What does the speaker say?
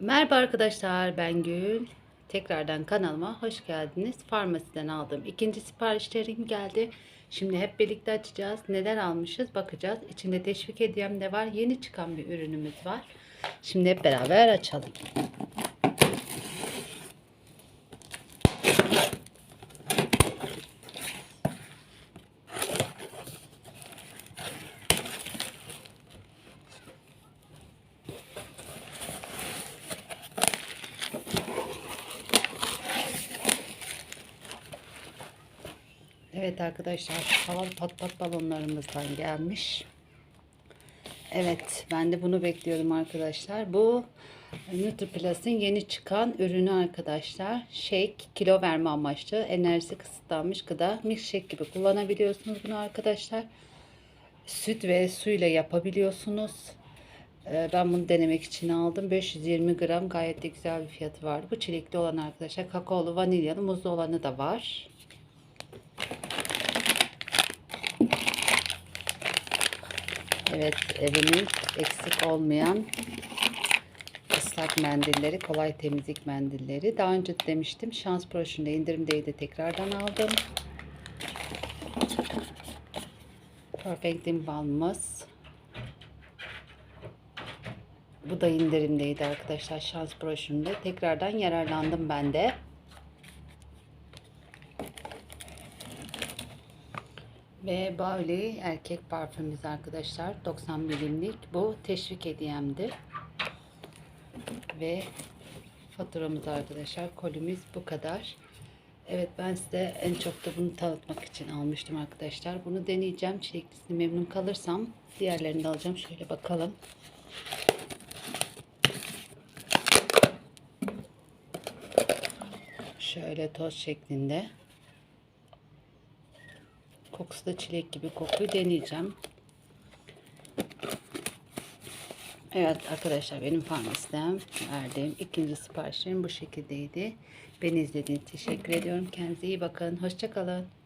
Merhaba arkadaşlar ben Gül. Tekrardan kanalıma hoş geldiniz. Farmasiden aldığım ikinci siparişlerim geldi. Şimdi hep birlikte açacağız. Neler almışız bakacağız. İçinde teşvik hediyem de var. Yeni çıkan bir ürünümüz var. Şimdi hep beraber açalım. Evet arkadaşlar havalı pat pat balonlarımızdan gelmiş. Evet ben de bunu bekliyordum arkadaşlar. Bu Nutriplus'ın yeni çıkan ürünü arkadaşlar. Shake kilo verme amaçlı enerjisi kısıtlanmış gıda milkshake gibi kullanabiliyorsunuz bunu arkadaşlar. Süt ve suyla yapabiliyorsunuz. Ee, Ben bunu denemek için aldım. 520 gram gayet de güzel bir fiyatı vardı. Bu çilekli olan arkadaşlar. Kakaolu, vanilyalı, muzlu olanı da var. Evet evimin eksik olmayan ıslak mendilleri, kolay temizlik mendilleri. Daha önce de demiştim şans broşüründe indirimdeydi tekrardan aldım. Perfect balmımız. Bu da indirimdeydi arkadaşlar şans broşüründe. Tekrardan yararlandım ben de. Ve böyle erkek parfümümüz arkadaşlar 90 milimlik bu teşvik hediyemdi. Ve faturamız arkadaşlar kolimiz bu kadar. Evet ben size en çok da bunu tanıtmak için almıştım arkadaşlar. Bunu deneyeceğim. Çileklisini memnun kalırsam diğerlerini de alacağım. Şöyle bakalım. Şöyle toz şeklinde. Kokusu da çilek gibi kokuyu deneyeceğim. Evet arkadaşlar benim farmasiden verdiğim ikinci siparişim bu şekildeydi. Beni izlediğiniz için teşekkür ediyorum. Kendinize iyi bakın. Hoşçakalın.